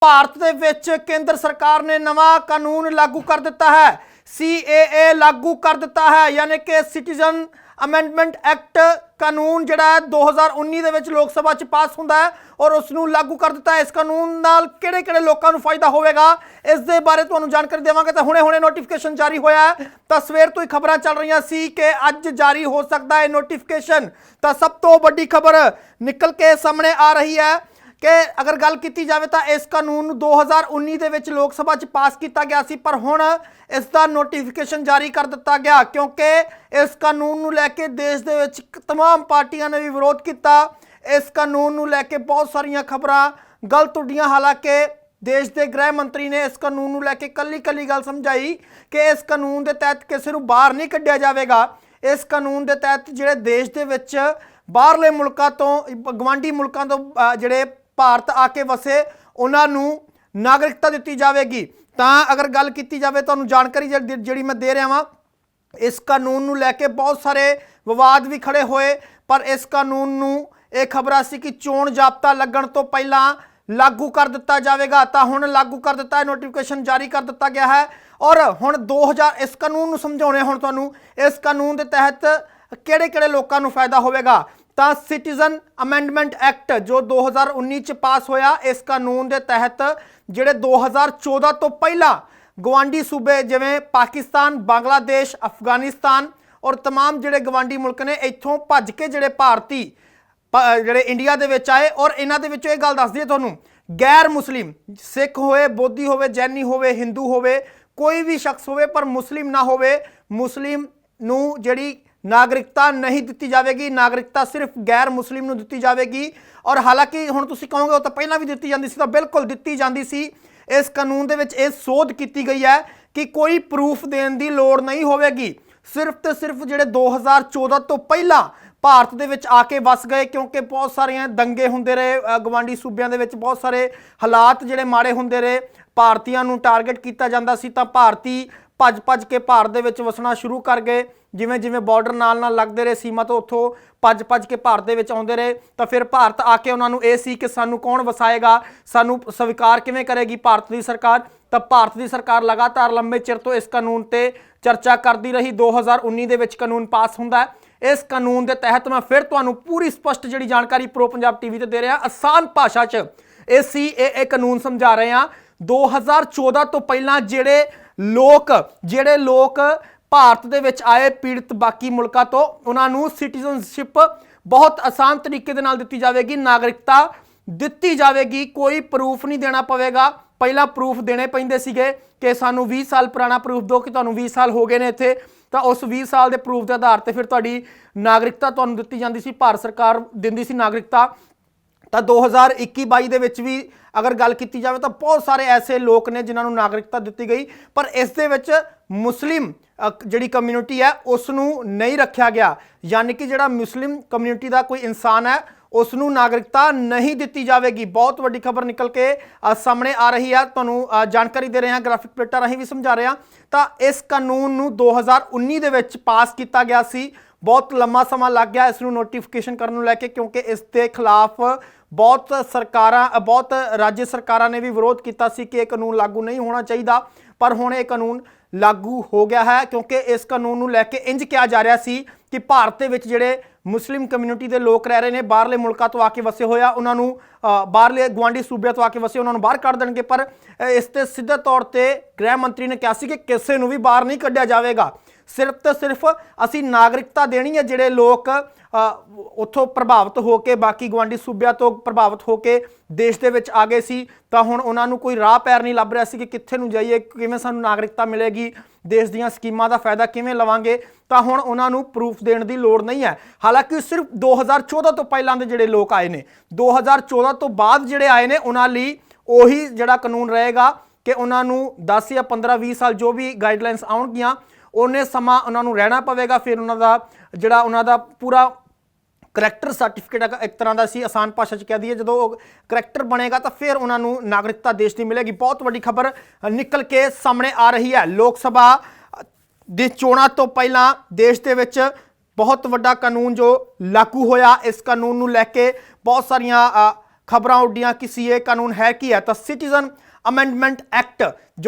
ਭਾਰਤ ਦੇ ਵਿੱਚ ਕੇਂਦਰ ਸਰਕਾਰ ਨੇ ਨਵਾਂ ਕਾਨੂੰਨ ਲਾਗੂ ਕਰ ਦਿੱਤਾ ਹੈ। CAA ਲਾਗੂ ਕਰ ਦਿੱਤਾ ਹੈ, ਯਾਨੀ ਕਿ ਸਿਟੀਜ਼ਨ ਅਮੈਂਡਮੈਂਟ ਐਕਟ ਕਾਨੂੰਨ ਜਿਹੜਾ ਹੈ 2019 ਦੇ ਵਿੱਚ ਲੋਕ ਸਭਾ 'ਚ ਪਾਸ ਹੁੰਦਾ ਹੈ ਔਰ ਉਸ ਨੂੰ ਲਾਗੂ ਕਰ ਦਿੱਤਾ ਹੈ। ਇਸ ਕਾਨੂੰਨ ਨਾਲ ਕਿਹੜੇ-ਕਿਹੜੇ ਲੋਕਾਂ ਨੂੰ ਫਾਇਦਾ ਹੋਵੇਗਾ, ਇਸ ਦੇ ਬਾਰੇ ਤੁਹਾਨੂੰ ਜਾਣਕਾਰੀ ਦੇਵਾਂਗੇ। ਤਾਂ ਹੁਣੇ-ਹੁਣੇ ਨੋਟੀਫਿਕੇਸ਼ਨ ਜਾਰੀ ਹੋਇਆ ਹੈ। ਤਾਂ ਸਵੇਰ ਤੋਂ ਹੀ ਖਬਰਾਂ ਚੱਲ ਰਹੀਆਂ ਸੀ ਕਿ ਅੱਜ ਜਾਰੀ ਹੋ ਸਕਦਾ ਹੈ ਨੋਟੀਫਿਕੇਸ਼ਨ ਤਾਂ ਸਭ ਤੋਂ ਵੱਡੀ ਖਬਰ ਨਿਕਲ ਕੇ ਸਾਹਮਣੇ ਆ ਰਹੀ ਹੈ। ਕਿ ਅਗਰ ਗੱਲ ਕੀਤੀ ਜਾਵੇ ਤਾਂ ਇਸ ਕਾਨੂੰਨ ਨੂੰ 2019 ਦੇ ਵਿੱਚ ਲੋਕ ਸਭਾ 'ਚ ਪਾਸ ਕੀਤਾ ਗਿਆ ਸੀ ਪਰ ਹੁਣ ਇਸ ਦਾ ਨੋਟੀਫਿਕੇਸ਼ਨ ਜਾਰੀ ਕਰ ਦਿੱਤਾ ਗਿਆ ਕਿਉਂਕਿ ਇਸ ਕਾਨੂੰਨ ਨੂੰ ਲੈ ਕੇ ਦੇਸ਼ ਦੇ ਵਿੱਚ तमाम ਪਾਰਟੀਆਂ ਨੇ ਵੀ ਵਿਰੋਧ ਕੀਤਾ ਇਸ ਕਾਨੂੰਨ ਨੂੰ ਲੈ ਕੇ ਬਹੁਤ ਸਾਰੀਆਂ ਖਬਰਾਂ ਗਲਤ ਉੱਡੀਆਂ ਹਾਲਾਂਕਿ ਦੇਸ਼ ਦੇ ਗ੍ਰਹਿ ਮੰਤਰੀ ਨੇ ਇਸ ਕਾਨੂੰਨ ਨੂੰ ਲੈ ਕੇ ਕੱਲੀ ਕੱਲੀ ਗੱਲ ਸਮਝਾਈ ਕਿ ਇਸ ਕਾਨੂੰਨ ਦੇ ਤਹਿਤ ਕਿਸੇ ਨੂੰ ਬਾਹਰ ਨਹੀਂ ਕੱਢਿਆ ਜਾਵੇਗਾ ਇਸ ਕਾਨੂੰਨ ਦੇ ਤਹਿਤ ਜਿਹੜੇ ਦੇਸ਼ ਦੇ ਵਿੱਚ ਬਾਹਰਲੇ ਮੁਲਕਾਂ ਤੋਂ ਗਵਾਂਢੀ ਮੁਲਕਾਂ ਤੋਂ ਅ, ਜਿਹੜੇ ਭਾਰਤ ਆ ਕੇ ਵਸੇ, ਉਹਨਾਂ ਨੂੰ ਨਾਗਰਿਕਤਾ ਦਿੱਤੀ ਜਾਵੇਗੀ। ਤਾਂ ਅਗਰ ਗੱਲ ਕੀਤੀ ਜਾਵੇ, ਤੁਹਾਨੂੰ ਜਾਣਕਾਰੀ ਜਿਹੜੀ ਮੈਂ ਦੇ ਰਿਹਾ ਵਾਂ, ਇਸ ਕਾਨੂੰਨ ਨੂੰ ਲੈ ਕੇ ਬਹੁਤ ਸਾਰੇ ਵਿਵਾਦ ਵੀ ਖੜੇ ਹੋਏ, ਪਰ ਇਸ ਕਾਨੂੰਨ ਨੂੰ ਇਹ ਖਬਰਾਂ ਸੀ ਕਿ ਚੋਣ ਜਾਬਤਾ ਲੱਗਣ ਤੋਂ ਪਹਿਲਾਂ ਲਾਗੂ ਕਰ ਦਿੱਤਾ ਜਾਵੇਗਾ। ਤਾਂ ਹੁਣ ਲਾਗੂ ਕਰ ਦਿੱਤਾ ਹੈ ਨੋਟੀਫਿਕੇਸ਼ਨ ਜਾਰੀ ਕਰ ਦਿੱਤਾ ਗਿਆ ਹੈ। ਔਰ ਹੁਣ 2000 ਇਸ ਕਾਨੂੰਨ ਨੂੰ ਸਮਝਾਉਣੇ, ਹੁਣ ਤੁਹਾਨੂੰ ਇਸ ਕਾਨੂੰਨ ਦੇ ਤਹਿਤ ਕਿਹੜੇ-ਕਿਹੜੇ ਲੋਕਾਂ ਨੂੰ ਫਾਇਦਾ ਹੋਵੇਗਾ? ਤਾਂ ਸਿਟੀਜ਼ਨ ਅਮੈਂਡਮੈਂਟ ਐਕਟ ਜੋ 2019 ਚ ਪਾਸ ਹੋਇਆ ਇਸ ਕਾਨੂੰਨ ਦੇ ਤਹਿਤ ਜਿਹੜੇ 2014 ਤੋਂ ਪਹਿਲਾਂ ਗਵਾਂਡੀ ਸੂਬੇ ਜਿਵੇਂ ਪਾਕਿਸਤਾਨ ਬੰਗਲਾਦੇਸ਼ ਅਫਗਾਨਿਸਤਾਨ ਔਰ तमाम ਜਿਹੜੇ ਗਵਾਂਡੀ ਮੁਲਕ ਨੇ ਇੱਥੋਂ ਭੱਜ ਕੇ ਜਿਹੜੇ ਭਾਰਤੀ ਪ- ਜਿਹੜੇ ਇੰਡੀਆ ਦੇ ਵਿੱਚ ਆਏ ਔਰ ਇਹਨਾਂ ਦੇ ਵਿੱਚੋਂ ਇਹ ਗੱਲ ਦੱਸ ਦਈਏ ਤੁਹਾਨੂੰ ਗੈਰ ਮੁਸਲਿਮ ਸਿੱਖ ਹੋਵੇ ਬੋਧੀ ਹੋਵੇ ਜੈਨੀ ਹੋਵੇ ਹਿੰਦੂ ਹੋਵੇ ਕੋਈ ਵੀ ਸ਼ਖਸ ਹੋਵੇ ਪਰ ਮੁਸਲਿਮ ਨਾ ਹੋਵੇ ਮੁਸਲਿਮ ਨੂੰ ਜਿਹੜੀ ਨਾਗਰਿਕਤਾ ਨਹੀਂ ਦਿੱਤੀ ਜਾਵੇਗੀ ਨਾਗਰਿਕਤਾ ਸਿਰਫ ਗੈਰ ਮੁਸਲਿਮ ਨੂੰ ਦਿੱਤੀ ਜਾਵੇਗੀ। ਔਰ ਹਾਲਾਂਕਿ ਹੁਣ ਤੁਸੀਂ ਕਹੋਗੇ ਉਹ ਤਾਂ ਪਹਿਲਾਂ ਵੀ ਦਿੱਤੀ ਜਾਂਦੀ ਸੀ ਤਾਂ ਬਿਲਕੁਲ ਦਿੱਤੀ ਜਾਂਦੀ ਸੀ। ਇਸ ਕਾਨੂੰਨ ਦੇ ਵਿੱਚ ਇਹ ਸੋਧ ਕੀਤੀ ਗਈ ਹੈ ਕਿ ਕੋਈ ਪ੍ਰੂਫ ਦੇਣ ਦੀ ਲੋੜ ਨਹੀਂ ਹੋਵੇਗੀ। ਸਿਰਫ ਤੇ ਸਿਰਫ ਜਿਹੜੇ 2014 ਤੋਂ ਪਹਿਲਾਂ ਭਾਰਤ ਦੇ ਵਿੱਚ ਆ ਕੇ ਵਸ ਗਏ ਕਿਉਂਕਿ ਬਹੁਤ ਸਾਰੀਆਂ ਦੰਗੇ ਹੁੰਦੇ ਰਹੇ ਅ, ਗਵਾਂਡੀ ਸੂਬਿਆਂ ਦੇ ਵਿੱਚ ਬਹੁਤ ਸਾਰੇ ਹਾਲਾਤ ਜਿਹੜੇ ਮਾੜੇ ਹੁੰਦੇ ਰਹੇ। ਭਾਰਤੀਆਂ ਨੂੰ ਟਾਰਗੇਟ ਕੀਤਾ ਜਾਂਦਾ ਸੀ ਤਾਂ ਭਾਰਤੀ ਭੱਜ-ਭੱਜ ਕੇ ਭਾਰਤ ਦੇ ਵਿੱਚ ਵਸਣਾ ਸ਼ੁਰੂ ਕਰ ਗਏ। ਜਿਵੇਂ ਜਿਵੇਂ ਬਾਰਡਰ ਨਾਲ ਨਾਲ ਲੱਗਦੇ ਰਹੇ, ਸੀਮਾ ਤੋਂ ਉੱਥੋਂ ਭੱਜ-ਭੱਜ ਕੇ ਭਾਰਤ ਦੇ ਵਿੱਚ ਆਉਂਦੇ ਰਹੇ, ਤਾਂ ਫਿਰ ਭਾਰਤ ਆ ਕੇ ਉਹਨਾਂ ਨੂੰ ਇਹ ਸੀ ਕਿ ਸਾਨੂੰ ਕੌਣ ਵਸਾਏਗਾ, ਸਾਨੂੰ ਸਵੀਕਾਰ ਕਿਵੇਂ ਕਰੇਗੀ ਭਾਰਤ ਦੀ ਸਰਕਾਰ? ਤਾਂ ਭਾਰਤ ਦੀ ਸਰਕਾਰ ਲਗਾਤਾਰ ਲੰਬੇ ਚਿਰ ਤੋਂ ਇਸ ਕਾਨੂੰਨ ਤੇ ਚਰਚਾ ਕਰਦੀ ਰਹੀ 2019 ਦੇ ਵਿੱਚ ਕਾਨੂੰਨ ਪਾਸ ਹੁੰਦਾ ਇਸ ਕਾਨੂੰਨ ਦੇ ਤਹਿਤ ਮੈਂ ਫਿਰ ਤੁਹਾਨੂੰ ਪੂਰੀ ਸਪਸ਼ਟ ਜਿਹੜੀ ਜਾਣਕਾਰੀ ਪ੍ਰੋ ਪੰਜਾਬ ਟੀਵੀ ਤੇ ਦੇ ਰਿਹਾ, ਆਸਾਨ ਭਾਸ਼ਾ 'ਚ ਇਹ ਸੀ, ਇਹ ਕਾਨੂੰਨ ਸਮਝਾ ਰਹੇ ਹਾਂ। 2014 ਤੋਂ ਪਹਿਲਾਂ ਜਿਹੜੇ ਲੋਕ ਜਿਹੜੇ ਲੋਕ ਭਾਰਤ ਦੇ ਵਿੱਚ ਆਏ ਪੀੜਤ ਬਾਕੀ ਮੁਲਕਾਂ ਤੋਂ ਉਹਨਾਂ ਨੂੰ ਸਿਟੀਜ਼ਨਸ਼ਿਪ ਬਹੁਤ ਆਸਾਨ ਤਰੀਕੇ ਦੇ ਨਾਲ ਦਿੱਤੀ ਜਾਵੇਗੀ, ਨਾਗਰਿਕਤਾ ਦਿੱਤੀ ਜਾਵੇਗੀ, ਕੋਈ ਪ੍ਰੂਫ ਨਹੀਂ ਦੇਣਾ ਪਵੇਗਾ। ਪਹਿਲਾਂ ਪ੍ਰੂਫ ਦੇਣੇ ਪੈਂਦੇ ਸੀਗੇ ਕਿ ਸਾਨੂੰ 20 ਸਾਲ ਪੁਰਾਣਾ ਪ੍ਰੂਫ ਦਿਓ, ਕਿ ਤੁਹਾਨੂੰ 20 ਸਾਲ ਹੋ ਗਏ ਨੇ ਇੱਥੇ। ਤਾਂ ਉਸ 20 ਸਾਲ ਦੇ ਪ੍ਰੂਫ ਦੇ ਆਧਾਰ ਤੇ ਫਿਰ ਤੁਹਾਡੀ ਨਾਗਰਿਕਤਾ ਤੁਹਾਨੂੰ ਦਿੱਤੀ ਜਾਂਦੀ ਸੀ, ਭਾਰਤ ਸਰਕਾਰ ਦਿੰਦੀ ਸੀ ਨਾਗਰਿਕਤਾ। ਤਾਂ 2021-22 ਦੇ ਵਿੱਚ ਵੀ ਅਗਰ ਗੱਲ ਕੀਤੀ ਜਾਵੇ ਤਾਂ ਬਹੁਤ ਸਾਰੇ ਐਸੇ ਲੋਕ ਨੇ ਜਿਨ੍ਹਾਂ ਨੂੰ ਨਾਗਰਿਕਤਾ ਦਿੱਤੀ ਗਈ। ਪਰ ਇਸ ਦੇ ਵਿੱਚ ਮੁਸਲਿਮ ਜਿਹੜੀ ਕਮਿਊਨਿਟੀ ਹੈ ਉਸ ਨੂੰ ਨਹੀਂ ਰੱਖਿਆ ਗਿਆ। ਯਾਨੀ ਕਿ ਜਿਹੜਾ ਮੁਸਲਿਮ ਕਮਿਊਨਿਟੀ ਦਾ ਕੋਈ ਇਨਸਾਨ ਹੈ ਉਸ ਨੂੰ ਨਾਗਰਿਕਤਾ ਨਹੀਂ ਦਿੱਤੀ ਜਾਵੇਗੀ। ਬਹੁਤ ਵੱਡੀ ਖਬਰ ਨਿਕਲ ਕੇ ਸਾਹਮਣੇ ਆ ਰਹੀ ਹੈ। ਤੁਹਾਨੂੰ ਜਾਣਕਾਰੀ ਦੇ ਰਹੇ ਹਾਂ ਗ੍ਰਾਫਿਕ ਪਲੇਟਾਂ ਰਾਹੀਂ ਵੀ ਸਮਝਾ ਰਹੇ। ਹਾਂ ਤਾਂ ਇਸ ਕਾਨੂੰਨ ਨੂੰ 2019 ਦੇ ਵਿੱਚ ਪਾਸ ਕੀਤਾ ਗਿਆ ਸੀ। ਬਹੁਤ ਲੰਮਾ ਸਮਾਂ ਲੱਗ ਗਿਆ ਇਸ ਨੂੰ ਨੋਟੀਫਿਕੇਸ਼ਨ ਕਰਨ ਨੂੰ ਲੈ ਕੇ, ਕਿਉਂਕਿ ਇਸ ਦੇ ਖਿਲਾਫ ਬਹੁਤ ਸਰਕਾਰਾਂ ਬਹੁਤ ਰਾਜ ਸਰਕਾਰਾਂ ਨੇ ਵੀ ਵਿਰੋਧ ਕੀਤਾ ਸੀ ਕਿ ਇਹ ਕਾਨੂੰਨ ਲਾਗੂ ਨਹੀਂ ਹੋਣਾ ਚਾਹੀਦਾ। ਪਰ ਹੁਣ ਇਹ ਕਾਨੂੰਨ ਲਾਗੂ ਹੋ ਗਿਆ ਹੈ ਕਿਉਂਕਿ ਇਸ ਕਾਨੂੰਨ ਨੂੰ ਲੈ ਕੇ ਇੰਜ ਕਿਹਾ ਜਾ ਰਿਹਾ ਸੀ ਕਿ ਭਾਰਤ ਦੇ ਵਿੱਚ ਜਿਹੜੇ ਮੁਸਲਿਮ ਕਮਿਊਨਿਟੀ ਦੇ ਲੋਕ ਰਹਿ ਰਹੇ ਨੇ, ਬਾਹਰਲੇ ਮੁਲਕਾਂ ਤੋਂ ਆ ਕੇ ਵਸੇ ਹੋਇਆ ਉਹਨਾਂ ਨੂੰ ਬਾਹਰਲੇ ਗਵਾਂਡੀ ਸੂਬਿਆਂ ਤੋਂ ਆ ਕੇ ਵਸੇ, ਉਹਨਾਂ ਨੂੰ ਬਾਹਰ ਕੱਢ ਦੇਣਗੇ। ਪਰ ਇਸ ਤੇ ਸਿੱਧੇ ਤੌਰ ਤੇ ਗ੍ਰਹਿ ਮੰਤਰੀ ਨੇ ਕਿਹਾ ਸੀ ਕਿ ਕਿਸੇ ਨੂੰ ਵੀ ਬਾਹਰ ਨਹੀਂ ਕੱਢਿਆ ਜਾਵੇਗਾ। ਸਿਰਫ ਤੇ ਸਿਰਫ ਅਸੀਂ ਨਾਗਰਿਕਤਾ ਦੇਣੀ ਹੈ ਜਿਹੜੇ ਲੋਕ ਉੱਥੋਂ ਪ੍ਰਭਾਵਿਤ ਹੋ ਕੇ, ਬਾਕੀ ਗਵਾਂਡੀ ਸੂਬਿਆਂ ਤੋਂ ਪ੍ਰਭਾਵਿਤ ਹੋ ਕੇ ਦੇਸ਼ ਦੇ ਵਿੱਚ ਆ ਗਏ ਸੀ, ਤਾਂ ਹੁਣ ਉਹਨਾਂ ਨੂੰ ਕੋਈ ਰਾਹ ਪੈਰ ਨਹੀਂ ਲੱਭ ਰਿਹਾ ਸੀ ਕਿ ਕਿੱਥੇ ਨੂੰ ਜਾਈਏ, ਕਿਵੇਂ ਸਾਨੂੰ ਨਾਗਰਿਕਤਾ ਮਿਲੇਗੀ, ਦੇਸ਼ ਦੀਆਂ ਸਕੀਮਾਂ ਦਾ ਫਾਇਦਾ ਕਿਵੇਂ ਲਵਾਂਗੇ, ਤਾਂ ਹੁਣ ਉਹਨਾਂ ਨੂੰ ਪ੍ਰੂਫ ਦੇਣ ਦੀ ਲੋੜ ਨਹੀਂ ਹੈ। ਹਾਲਾਂਕਿ ਸਿਰਫ 2014 ਤੋਂ ਪਹਿਲਾਂ ਦੇ ਜਿਹੜੇ ਲੋਕ ਆਏ ਨੇ 2014 ਤੋਂ ਬਾਅਦ ਜਿਹੜੇ ਆਏ ਨੇ, ਉਹਨਾਂ ਲਈ ਉਹੀ ਜਿਹੜਾ ਕਾਨੂੰਨ ਰਹੇਗਾ ਕਿ ਉਹਨਾਂ ਨੂੰ 10 ਜਾਂ 15 20 ਸਾਲ ਜੋ ਵੀ ਗਾਈਡਲਾਈਨਸ ਆਉਣਗੀਆਂ ਉਹਨੇ ਸਮਾਂ ਉਹਨਾਂ ਨੂੰ ਰਹਿਣਾ ਪਵੇਗਾ, ਫਿਰ ਉਹਨਾਂ ਦਾ ਜਿਹੜਾ ਉਹਨਾਂ ਦਾ ਪੂਰਾ ਕਰੈਕਟਰ ਸਰਟੀਫਿਕੇਟ ਇੱਕ ਤਰ੍ਹਾਂ ਦਾ ਸੀ, ਆਸਾਨ ਭਾਸ਼ਾ ਚ ਕਹਿ ਦਈਏ, ਜਦੋਂ ਉਹ ਕਰੈਕਟਰ ਬਣੇਗਾ ਤਾਂ ਫਿਰ ਉਹਨਾਂ ਨੂੰ ਨਾਗਰਿਕਤਾ ਦੇਸ਼ ਦੀ ਮਿਲੇਗੀ। ਬਹੁਤ ਵੱਡੀ ਖਬਰ ਨਿਕਲ ਕੇ ਸਾਹਮਣੇ ਆ ਰਹੀ ਹੈ। ਲੋਕ ਸਭਾ ਦੇ ਚੋਣਾਂ ਤੋਂ ਪਹਿਲਾਂ ਦੇਸ਼ ਦੇ ਵਿੱਚ ਬਹੁਤ ਵੱਡਾ ਕਾਨੂੰਨ ਜੋ ਲਾਗੂ ਹੋਇਆ, ਇਸ ਕਾਨੂੰਨ ਨੂੰ ਲੈ ਕੇ ਬਹੁਤ ਸਾਰੀਆਂ ਖਬਰਾਂ ਉੱਡੀਆਂ ਕਿ ਸੀਏ ਕਾਨੂੰਨ ਹੈ ਕੀ ਹੈ? ਤਾਂ ਸਿਟੀਜ਼ਨ ਅਮੈਂਡਮੈਂਟ ਐਕਟ ਜੋ